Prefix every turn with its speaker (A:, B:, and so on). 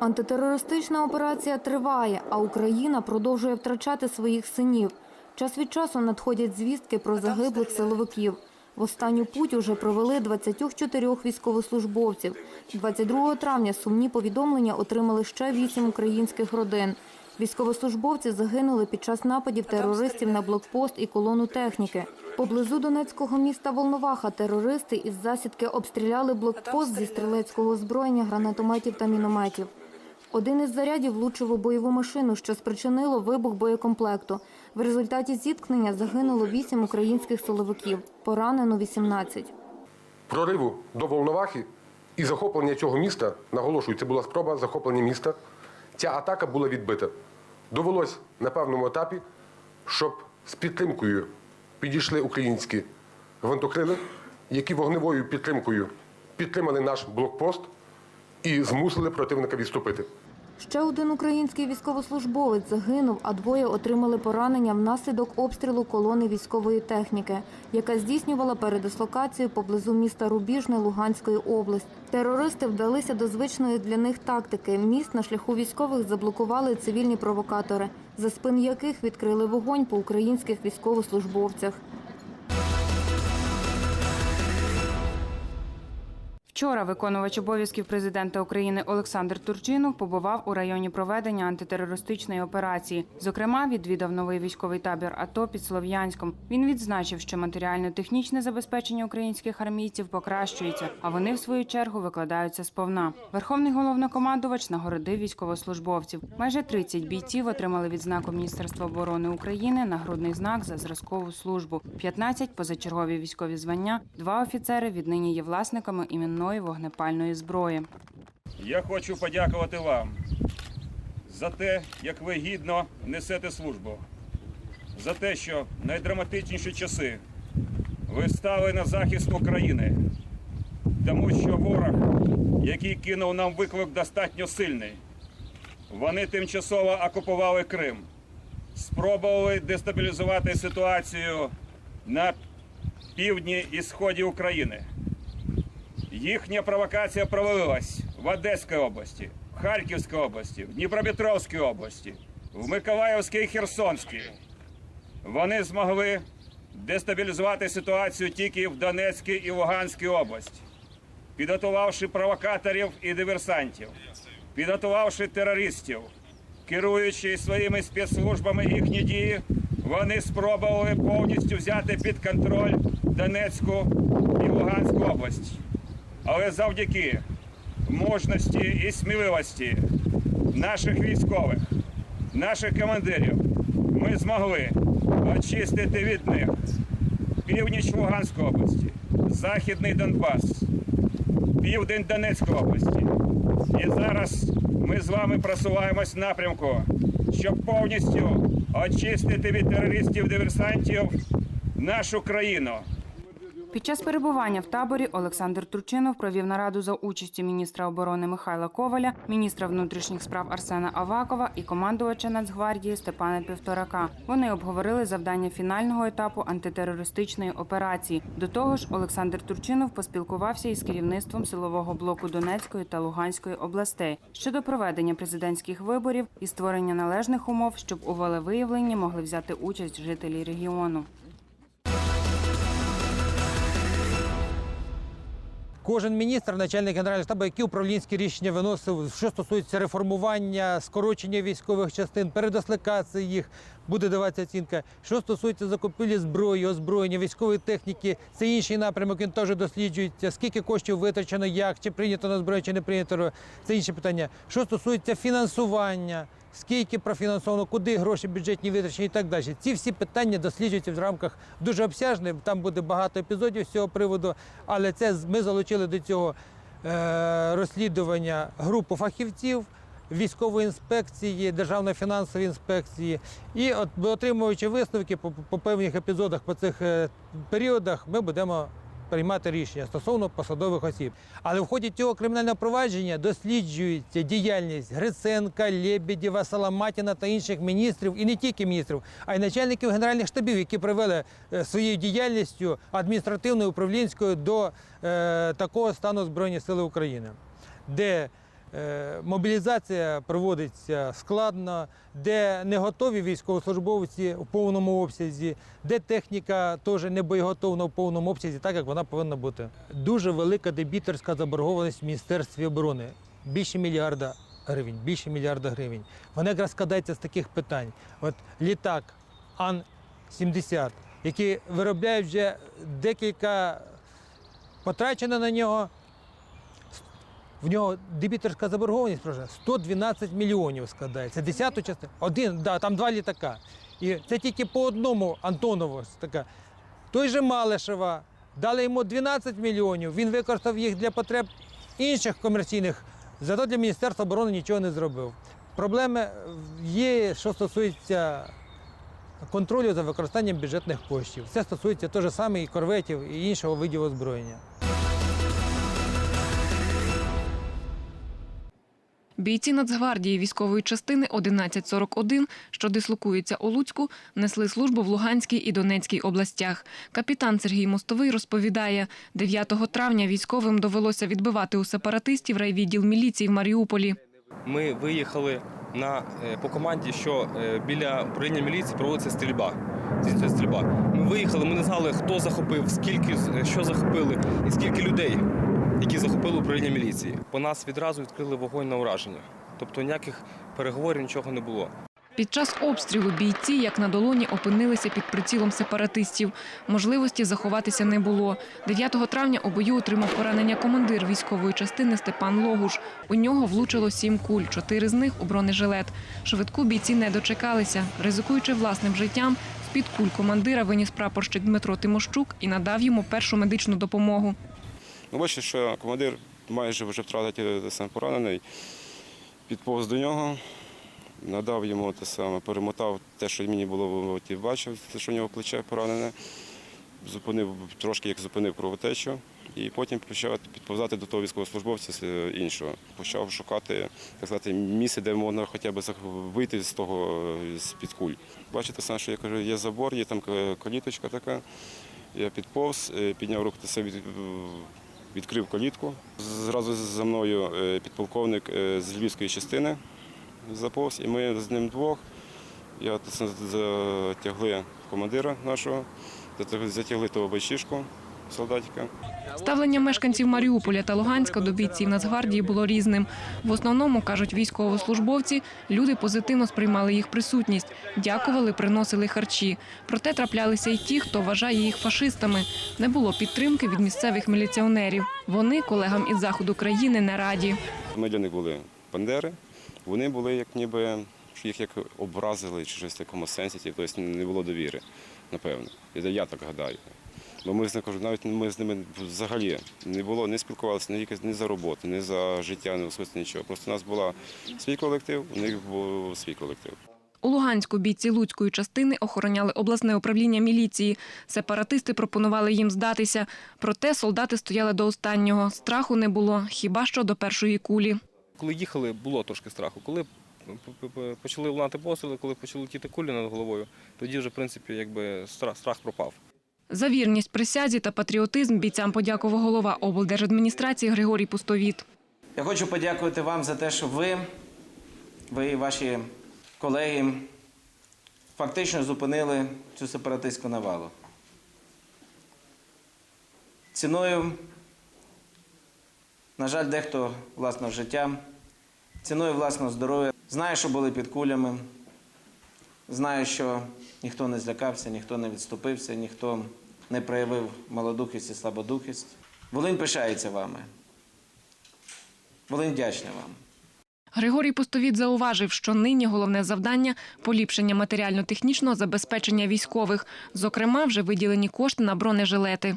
A: Антитерористична операція триває, а Україна продовжує втрачати своїх синів. Час від часу надходять звістки про загиблих силовиків. В останню путь уже провели 24 військовослужбовців. 22 травня сумні повідомлення отримали ще 8 українських родин. Військовослужбовці загинули під час нападів терористів на блокпост і колону техніки. Поблизу донецького міста Волноваха терористи із засідки обстріляли блокпост зі стрілецького озброєння, гранатометів та мінометів. Один із зарядів влучив у бойову машину, що спричинило вибух боєкомплекту. В результаті зіткнення загинуло 8 українських силовиків, поранено 18.
B: прориву до Волновахи і захоплення цього міста, наголошую, це була спроба захоплення міста. Ця атака була відбита. Довелось на певному етапі, щоб з підтримкою підійшли українські гвинтокрили, які вогневою підтримкою підтримали наш блокпост і змусили противника відступити.
A: Ще один український військовослужбовець загинув, а двоє отримали поранення внаслідок обстрілу колони військової техніки, яка здійснювала передислокацію поблизу міста Рубіжне Луганської області. Терористи вдалися до звичної для них тактики. Міст на шляху військових заблокували цивільні провокатори, за спин яких відкрили вогонь по українських військовослужбовцях.
C: Вчора виконувач обов'язків президента України Олександр Турчинов побував у районі проведення антитерористичної операції. Зокрема, відвідав новий військовий табір АТО під Слов'янськом. Він відзначив, що матеріально-технічне забезпечення українських армійців покращується, а вони в свою чергу викладаються сповна. Верховний головнокомандувач нагородив військовослужбовців. Майже 30 бійців отримали відзнаку Міністерства оборони України нагрудний знак за зразкову службу. 15 – позачергові військові звання. Два офіцери віднині є власниками іменної вогнепальної зброї.
D: Я хочу подякувати вам за те, як ви гідно несете службу, за те, що найдраматичніші часи ви стали на захист України, тому що ворог, який кинув нам виклик, достатньо сильний. Вони тимчасово окупували Крим, спробували дестабілізувати ситуацію на півдні і сході України. Їхня провокація провалилась в Одеській області, в Харківській області, в Дніпропетровській області, в Миколаївській і Херсонській. Вони змогли дестабілізувати ситуацію тільки в Донецькій і Луганській області, підготувавши провокаторів і диверсантів, підготувавши терористів, керуючи своїми спецслужбами їхні дії, вони спробували повністю взяти під контроль Донецьку і Луганську область. Але завдяки мужності і сміливості наших військових, наших командирів, ми змогли очистити від них північ Луганської області, Західний Донбас, південь Донецької області. І зараз ми з вами просуваємось в напрямку, щоб повністю очистити від терористів-диверсантів нашу країну.
C: Під час перебування в таборі Олександр Турчинов провів нараду за участю міністра оборони Михайла Коваля, міністра внутрішніх справ Арсена Авакова і командувача Нацгвардії Степана Півторака. Вони обговорили завдання фінального етапу антитерористичної операції. До того ж, Олександр Турчинов поспілкувався із керівництвом силового блоку Донецької та Луганської областей щодо проведення президентських виборів і створення належних умов, щоб у волевиявленні могли взяти участь жителі регіону.
E: Кожен міністр, начальник генерального штабу, які управлінські рішення виносив, що стосується реформування, скорочення військових частин, передислокації їх, буде даватися оцінка. Що стосується закупівлі зброї, озброєння, військової техніки, це інший напрямок, він теж досліджується. Скільки коштів витрачено, як, чи прийнято на зброю, чи не прийнято, це інше питання. Що стосується фінансування, скільки профінансовано, куди гроші бюджетні витрачені і так далі. Ці всі питання досліджуються в рамках дуже обсяжних, там буде багато епізодів з цього приводу, але це ми залучили до цього е, розслідування групу фахівців. Військової інспекції, Державної фінансової інспекції, і от отримуючи висновки по, по певних епізодах по цих е, періодах, ми будемо приймати рішення стосовно посадових осіб. Але в ході цього кримінального провадження досліджується діяльність Гриценка, Лєбєдєва, Саламатіна та інших міністрів, і не тільки міністрів, а й начальників генеральних штабів, які привели е, своєю діяльністю адміністративною управлінською до е, такого стану Збройних Сили України, де мобілізація проводиться складно, де не готові військовослужбовці в повному обсязі, де техніка теж не боєготовна в повному обсязі, так як вона повинна бути. Дуже велика дебіторська заборгованість в Міністерстві оборони. Більше мільярда гривень, більше мільярда гривень. Вона якраз складається з таких питань. От літак Ан-70, який виробляють вже декілька потрачено на нього. В нього дебіторська заборгованість вже 112 мільйонів складається. Десяту частину. Один, да, там два літака. І це тільки по одному Антонову. Така. Той же Малишева дали йому 12 мільйонів. Він використав їх для потреб інших комерційних, зато для Міністерства оборони нічого не зробив. Проблеми є, що стосується контролю за використанням бюджетних коштів. Це стосується те ж саме і корветів, і іншого видів озброєння.
F: Бійці Нацгвардії військової частини 1141, що дислокується у Луцьку, несли службу в Луганській і Донецькій областях. Капітан Сергій Мостовий розповідає, 9 травня військовим довелося відбивати у сепаратистів райвідділ міліції в Маріуполі.
G: Ми виїхали на, е, по команді, що е, біля управління міліції проводиться стрільба. Стрільба. Ми виїхали, ми не знали, хто захопив, скільки, е, що захопили і скільки людей, які захопили управління міліції. По нас відразу відкрили вогонь на ураження. Тобто ніяких переговорів, нічого не було.
F: Під час обстрілу бійці, як на долоні, опинилися під прицілом сепаратистів. Можливості заховатися не було. 9 травня у бою отримав поранення командир військової частини Степан Логуш. У нього влучило сім куль, чотири з них у бронежилет. Швидку бійці не дочекалися. Ризикуючи власним життям, з-під куль командира виніс прапорщик Дмитро Тимощук і надав йому першу медичну допомогу.
H: Ну, бачите, що командир майже вже втратив те саме поранений, підповз до нього, надав йому те саме, перемотав те, що мені було бачив, те, що у нього плече поранене, зупинив трошки як зупинив кровотечу, і потім почав підповзати до того військовослужбовця іншого. Почав шукати так сказати, місце, де можна хоча б вийти з того з-під куль. Бачите, саме, що я кажу, є забор, є там каліточка така. Я підповз, е, підняв руку, це від, відкрив калітку. Зразу за мною е, підполковник е, з львівської частини заповз, і ми з ним двох. Я затягли командира нашого, затягли того байчишку солдатика.
F: Ставлення мешканців Маріуполя та Луганська до бійців Нацгвардії було різним. В основному, кажуть військовослужбовці, люди позитивно сприймали їх присутність, дякували, приносили харчі. Проте траплялися й ті, хто вважає їх фашистами. Не було підтримки від місцевих міліціонерів. Вони колегам із заходу країни не раді.
H: Ми для них були бандери, вони були як ніби їх як образили чи щось в такому сенсі, тобто не було довіри, напевно. Я так гадаю. Бо ми з ними кажу, навіть ми з ними взагалі не було, не спілкувалися ні, ні за роботу, ні за життя, ні особисто нічого. Просто у нас був свій колектив, у них був свій колектив.
F: У Луганську бійці Луцької частини охороняли обласне управління міліції. Сепаратисти пропонували їм здатися. Проте солдати стояли до останнього. Страху не було, хіба що до першої кулі.
G: Коли їхали, було трошки страху. Коли почали лунати постріли, коли почали летіти кулі над головою, тоді вже, в принципі, якби страх, страх пропав.
F: За вірність присязі та патріотизм бійцям подякував голова облдержадміністрації Григорій Пустовіт.
I: Я хочу подякувати вам за те, що ви, ви і ваші колеги фактично зупинили цю сепаратистську навалу. Ціною, на жаль, дехто власного життя, ціною власного здоров'я. Знаю, що були під кулями. Знаю, що ніхто не злякався, ніхто не відступився, ніхто не проявив малодухість і слабодухість. Волинь пишається вами. Волинь вдячна вам.
F: Григорій Постовіт зауважив, що нині головне завдання поліпшення матеріально-технічного забезпечення військових. Зокрема, вже виділені кошти на бронежилети.